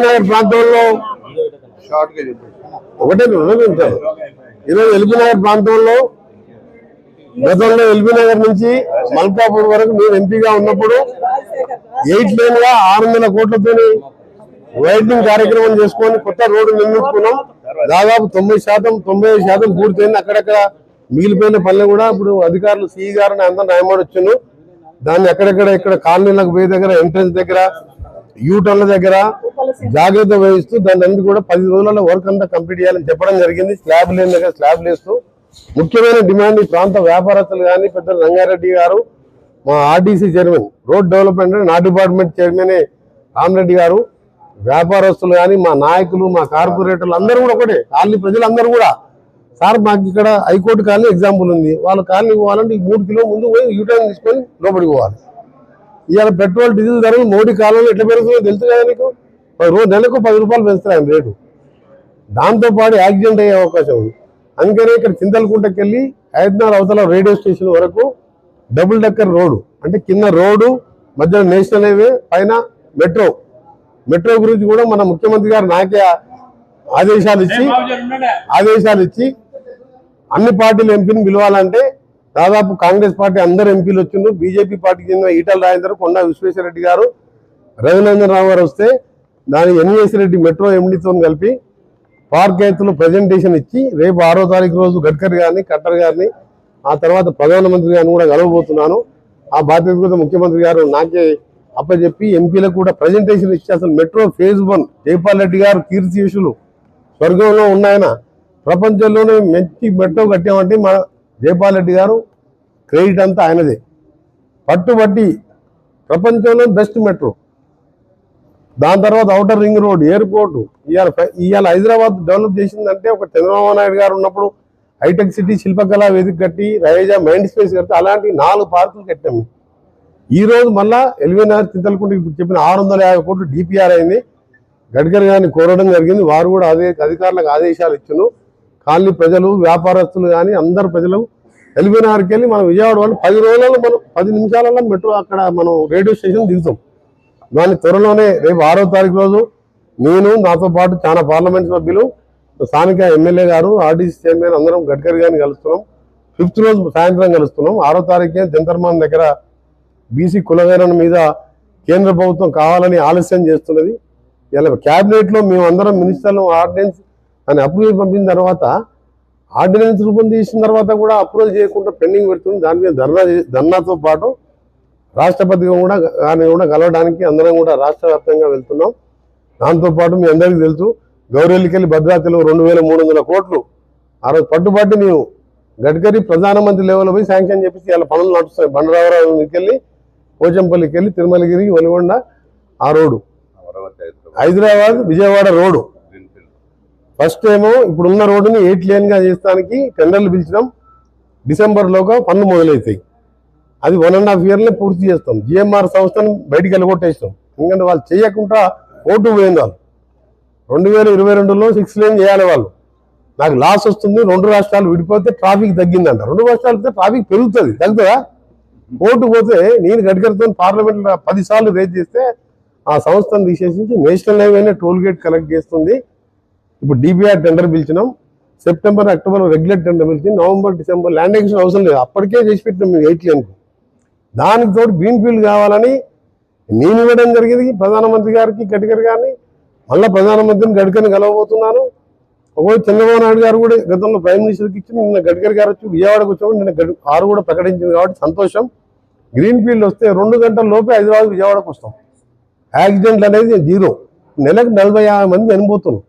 నగర్ ప్రాంతంలో ఒకటే రెండు ఉంటాయి ఈరోజు ఎల్బీ నగర్ ప్రాంతంలో గతంలో ఎల్బీ నగర్ నుంచి మల్కాపూర్ వరకు నేను ఎంపీగా ఉన్నప్పుడు ఎయిట్ లేన్గా ఆరు వందల కోట్లతో వైడ్నింగ్ కార్యక్రమం చేసుకొని కొత్త రోడ్డు నిర్మించుకున్నాం. దాదాపు తొంభై శాతం తొంభై ఐదు శాతం పూర్తయింది. అక్కడక్కడ మిగిలిపోయిన పనులు కూడా ఇప్పుడు అధికారులు సిఈ గారిని అందరూ న్యాయమాడు వచ్చాను దాన్ని ఎక్కడెక్కడ ఇక్కడ కాలనీలకు పోయే దగ్గర ఎంట్రన్స్ దగ్గర యూటర్ల దగ్గర జాగ్రత్త వహిస్తూ దాన్ని అన్ని కూడా పది రోజులలో వర్క్ అంతా కంప్లీట్ చేయాలని చెప్పడం జరిగింది. స్లాబ్ లేని దగ్గర స్లాబ్ లేస్తూ ముఖ్యమైన డిమాండ్ ఈ ప్రాంత వ్యాపారస్తులు కానీ పెద్ద రంగారెడ్డి గారు మా ఆర్టీసీ చైర్మన్ రోడ్ డెవలప్మెంట్ నా డిపార్ట్మెంట్ చైర్మన్ రామరెడ్డి గారు వ్యాపారస్తులు కానీ మా నాయకులు మా కార్పొరేటర్లు అందరూ కూడా ఒకటే. కాలనీ ప్రజలందరూ కూడా. సార్ మాకు ఇక్కడ హైకోర్టు కాలనీ ఎగ్జాంపుల్ ఉంది. వాళ్ళ కాలనీ పోవాలంటే ఈ మూడు కిలో ముందు పోయి యూటర్న్ తీసుకొని లోపలికి పోవాలి. ఇవాళ పెట్రోల్ డీజిల్ ధరలు మోడీ కాలంలో ఎట్లా పెరుగుతుందో తెలుసు కదా నీకు? రోజు నెలకు పది రూపాయలు పెంచుతారు ఆయన రేటు. దాంతోపాటు యాక్సిడెంట్ అయ్యే అవకాశం ఉంది. అందుకనే ఇక్కడ చింతలకుంటకి వెళ్ళి హైదరాబాద్ అవతల రేడియో స్టేషన్ వరకు డబుల్ డెక్కర్ రోడ్డు అంటే కింద రోడ్డు మధ్యలో నేషనల్ హైవే పైన మెట్రో. మెట్రో గురించి కూడా మన ముఖ్యమంత్రి గారు నాకే ఆదేశాలు ఇచ్చి ఆదేశాలు ఇచ్చి అన్ని పార్టీల ఎంపీని పిలవాలంటే దాదాపు కాంగ్రెస్ పార్టీ అందరు ఎంపీలు వచ్చిండ్రు. బీజేపీ పార్టీకి చెందిన ఈటల రాజేందర్ కొండా విశ్వేశ్వరరెడ్డి గారు రఘునందన్ రావు గారు వస్తే దాని ఎన్వీఎస్ రెడ్డి మెట్రో ఎండితో కలిపి పార్క్ రైతులు ప్రజెంటేషన్ ఇచ్చి రేపు ఆరో తారీఖు రోజు గడ్కరీ గారిని కట్టర్ గారిని ఆ తర్వాత ప్రధానమంత్రి గారిని కూడా కలవబోతున్నాను. ఆ బాధ్యత కూడా ముఖ్యమంత్రి గారు నాకే అప్పచెప్పి ఎంపీలకు కూడా ప్రజెంటేషన్ ఇచ్చి అసలు metro phase one Jaipal Reddy గారు కీర్తిశేషులు స్వర్గంలో ఉన్నాయన. ప్రపంచంలోనే మంచి మెట్రో కట్టామంటే మన జైపాల్ రెడ్డి గారు క్రెడిట్ అంతా ఆయనదే. పట్టుబట్టి ప్రపంచంలో బెస్ట్ మెట్రో. దాని తర్వాత అవుటర్ రింగ్ రోడ్ ఎయిర్పోర్ట్. ఇవాళ ఇవాళ హైదరాబాద్ డెవలప్ చేసిందంటే ఒక చంద్రబాబు నాయుడు గారు ఉన్నప్పుడు హైటెక్ సిటీ శిల్పకళా వేదిక కట్టి రైజా మైండ్ స్పేస్ కట్టి అలాంటి నాలుగు పార్కులు కట్టాము ఈ రోజు మళ్ళా ఎల్వీనార్ చింతలకుంట ఇప్పుడు చెప్పిన ఆరు వందల యాభై కోట్లు డిపిఆర్ అయింది. గడ్కరీ గారిని కోరడం జరిగింది. వారు కూడా అదే అధికారులకు ఆదేశాలు ఇచ్చును. కాలనీ ప్రజలు వ్యాపారస్తులు కానీ అందరు ప్రజలు ఎలివేనార్కి వెళ్ళి మనం విజయవాడ వాళ్ళు పది రోజులలో మనం పది నిమిషాలలో మెట్రో అక్కడ మనం రేడియో స్టేషన్ దిగుతాం. దాని త్వరలోనే రేపు ఆరో తారీఖు రోజు నేను నాతో పాటు చాలా పార్లమెంట్ సభ్యులు స్థానిక ఎమ్మెల్యే గారు ఆర్డీసీ చైర్మన్ అందరం గడ్కరీ గారిని కలుస్తున్నాం. ఫిఫ్త్ రోజు సాయంత్రం కలుస్తున్నాం. ఆరో తారీఖే జంతర్మాన్ దగ్గర బీసీ కులవేరణ మీద కేంద్ర ప్రభుత్వం కావాలని ఆలస్యం చేస్తున్నది. ఇలా క్యాబినెట్లో మేము అందరం మినిస్టర్లు ఆర్డినెన్స్ అని అప్రూవల్ పంపిన తర్వాత ఆర్డినెన్స్ రూపొందించిన తర్వాత కూడా అప్రూవల్ చేయకుండా పెండింగ్ పెడుతుంది. దాని మీద ధర్నా ధర్నాతో పాటు రాష్ట్రపతిగా కూడా ఆయన కూడా కలవడానికి అందరం కూడా రాష్ట్ర వ్యాప్తంగా వెళ్తున్నాం. దాంతోపాటు మీ అందరికీ తెలుసు గౌరెల్లికెళ్ళి భద్రాచలం రెండు వేల మూడు వందల కోట్లు. ఆ రోజు పట్టుబట్టి మేము గడ్కరీ ప్రధానమంత్రి లెవెల్లో పోయి శాంక్షన్ చేపించి ఇలా పనులు నడుస్తాయి బండరావరావుకి వెళ్ళి పోచంపల్లికి వెళ్ళి తిరుమలగిరి ఒలిగొండ ఆ road. Hyderabad Vijayawada road. First ఏమో ఇప్పుడున్న రోడ్డుని ఎయిట్ లేన్గా చేస్తానికి టెండర్లు పిలిచినాం. డిసెంబర్లోగా పనులు మొదలవుతాయి అది వన్ అండ్ హాఫ్ ఇయర్లో పూర్తి చేస్తాం. జిఎంఆర్ సంస్థను బయటికి వెళ్ళగొట్టేస్తాం. ఎందుకంటే వాళ్ళు చేయకుండా ఓటు పోయింది వాళ్ళు. రెండు వేల ఇరవై రెండులో సిక్స్ లేన్ చేయాలి వాళ్ళు. నాకు లాస్ వస్తుంది రెండు రాష్ట్రాలు విడిపోతే ట్రాఫిక్ తగ్గిందంట. రెండు రాష్ట్రాలు ట్రాఫిక్ పెరుగుతుంది. తగ్గుతుందా? ఓటు పోతే నేను గడ్కరీతో పార్లమెంట్లో పదిసార్లు రేట్ రేజ్ చేస్తే ఆ సంస్థను తీసేసి నేషనల్ హైవేనే టోల్ గేట్ కలెక్ట్ చేస్తుంది. ఇప్పుడు డిబిఆర్ టెండర్ పిలిచినాం. సెప్టెంబర్ అక్టోబర్ రెగ్యులర్ టెండర్ పిలిచి నవంబర్ డిసెంబర్ ల్యాండ్ ఎక్షన్ అవసరం లేదు. అప్పటికే చేసి పెట్టినాం మేము ఎయిట్ లేన్కు దానికి తోడు గ్రీన్ ఫీల్డ్ కావాలని నేను ఇవ్వడం జరిగింది. ప్రధానమంత్రి గారికి గడ్కర్ గారిని మళ్ళీ ప్రధానమంత్రిని గడ్కర్ని కలవబోతున్నాను. ఒకవేళ చంద్రబాబు నాయుడు గారు కూడా గతంలో ప్రైమ్ మినిస్టర్కి ఇచ్చి నిన్న గడ్కర్ గారు వచ్చి విజయవాడకు వచ్చాము నిన్న గడ్ ఆరు కూడా ప్రకటించింది కాబట్టి సంతోషం. గ్రీన్ ఫీల్డ్ వస్తే రెండు గంటల లోపే హైదరాబాద్ విజయవాడకు వస్తాం. యాక్సిడెంట్లు అనేది జీరో. నెలకు నలభై యాభై మంది చనిపోతున్నాం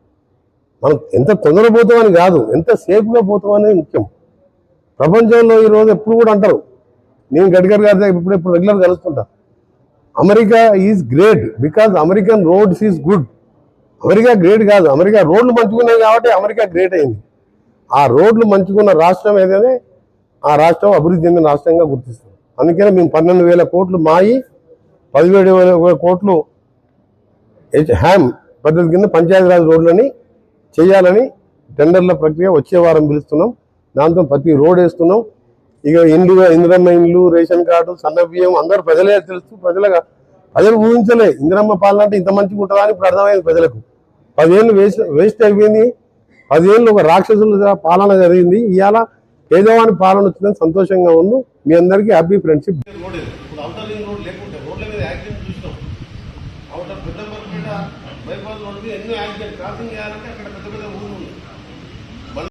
మనం ఎంత తొందర పోతామని కాదు ఎంత సేఫ్గా పోతామనేది ముఖ్యం. ప్రపంచంలో ఈ రోజు ఎప్పుడు కూడా అంటారు నేను గడ్కరీ గారి దగ్గర ఇప్పుడు ఇప్పుడు regular కలుసుకుంటా America is great because American roads is good America great కాదు. అమెరికా రోడ్లు మంచుకున్నాయి కాబట్టి అమెరికా గ్రేట్ అయింది. ఆ రోడ్లు మంచుకున్న రాష్ట్రం ఏదైతే ఆ రాష్ట్రం అభివృద్ధి చెందిన రాష్ట్రంగా గుర్తిస్తుంది. అందుకనే మేము పన్నెండు వేల కోట్లు మాయి పదిహేడు వేల కోట్లు హెచ్- హ్యామ్ పద్ధతి కింద పంచాయతీరాజ్ రోడ్లని చేయాలని టెండర్ల ప్రక్రియ వచ్చే వారం పిలుస్తున్నాం. దాంతో ప్రతి రోడ్ వేస్తున్నాం. ఇక ఇండ్లు ఇందిరమ్మ ఇండ్లు రేషన్ కార్డు సన్న బియ్యం అందరు ప్రజలే తెలుసు ప్రజలుగా ప్రజలు ఊహించలే. ఇందిరమ్మ పాలన అంటే ఇంత మంచిగా ఉంటుందా అని ఇప్పుడు అర్థమైంది ప్రజలకు. పదిహేళ్ళు వేస్ట్ వేస్ట్ అయిపోయింది. పదిహేళ్ళు ఒక రాక్షసుల పాలన జరిగింది. ఇవాళ పేదవాని పాలన వచ్చిందని సంతోషంగా ఉన్నాం మీ అందరికీ హ్యాపీ ఫ్రెండ్షిప్. ఎన్నో యాక్సిడెంట్. క్రాసింగ్ చేయాలంటే అక్కడ పెద్ద పెద్ద ఊళ్ళు